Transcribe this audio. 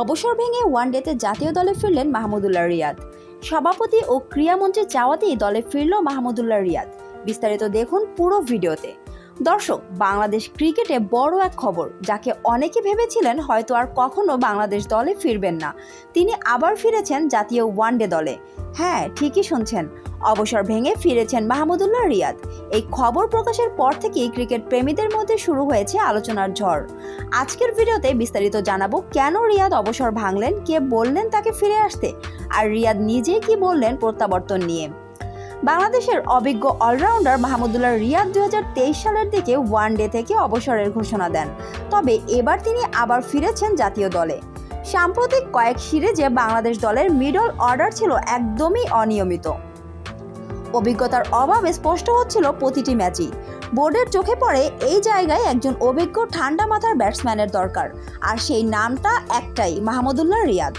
অবসর ভেঙে ওয়ানডেতে জাতীয় দলে ফিরলেন মাহমুদুল্লাহ রিয়াদ। সভাপতি ও ক্রীড়ামন্ত্রী চাওয়াতেই দলে ফিরল মাহমুদুল্লাহ রিয়াদ। বিস্তারিত দেখুন পুরো ভিডিওতে। দর্শক, বাংলাদেশ ক্রিকেটে বড় এক খবর, যাকে অনেকে ভেবেছিলেন হয়তো আর কখনো বাংলাদেশ দলে ফিরবেন না। তিনি আবার ফিরেছেন জাতীয় ওয়ানডে দলে। হ্যাঁ ঠিকই শুনছেন। অবসর ভেঙে ফিরেছেন মাহমুদুল্লাহ রিয়াদ। এই খবর প্রকাশের পর থেকেই ক্রিকেট প্রেমীদের মধ্যে শুরু হয়েছে আলোচনার ঝড়। আজকের ভিডিওতে বিস্তারিত জানাব কেন রিয়াদ অবসর ভাঙলেন, কে বললেন তাকে ফিরে আসতে, আর রিয়াদ নিজে কি বললেন প্রত্যাবর্তন নিয়ে। বাংলাদেশের অভিজ্ঞ অলরাউন্ডার মাহমুদুল্লাহ রিয়াদ দু হাজার তেইশ সালের দিকে ওয়ান ডে থেকে অবসরের ঘোষণা দেন। তবে এবার তিনি আবার ফিরেছেন জাতীয় দলে। সাম্প্রতিক কয়েক সিরিজে বাংলাদেশ দলের মিডল অর্ডার ছিল একদমই অনিয়মিত। অভিজ্ঞতার অভাবে স্পষ্ট হচ্ছিল প্রতিটি ম্যাচই। বোর্ডের চোখে পড়ে এই জায়গায় একজন অভিজ্ঞ ঠান্ডা মাথার ব্যাটসম্যানের দরকার। আর সেই নামটা একটাই, মাহমুদুল্লাহ রিয়াদ।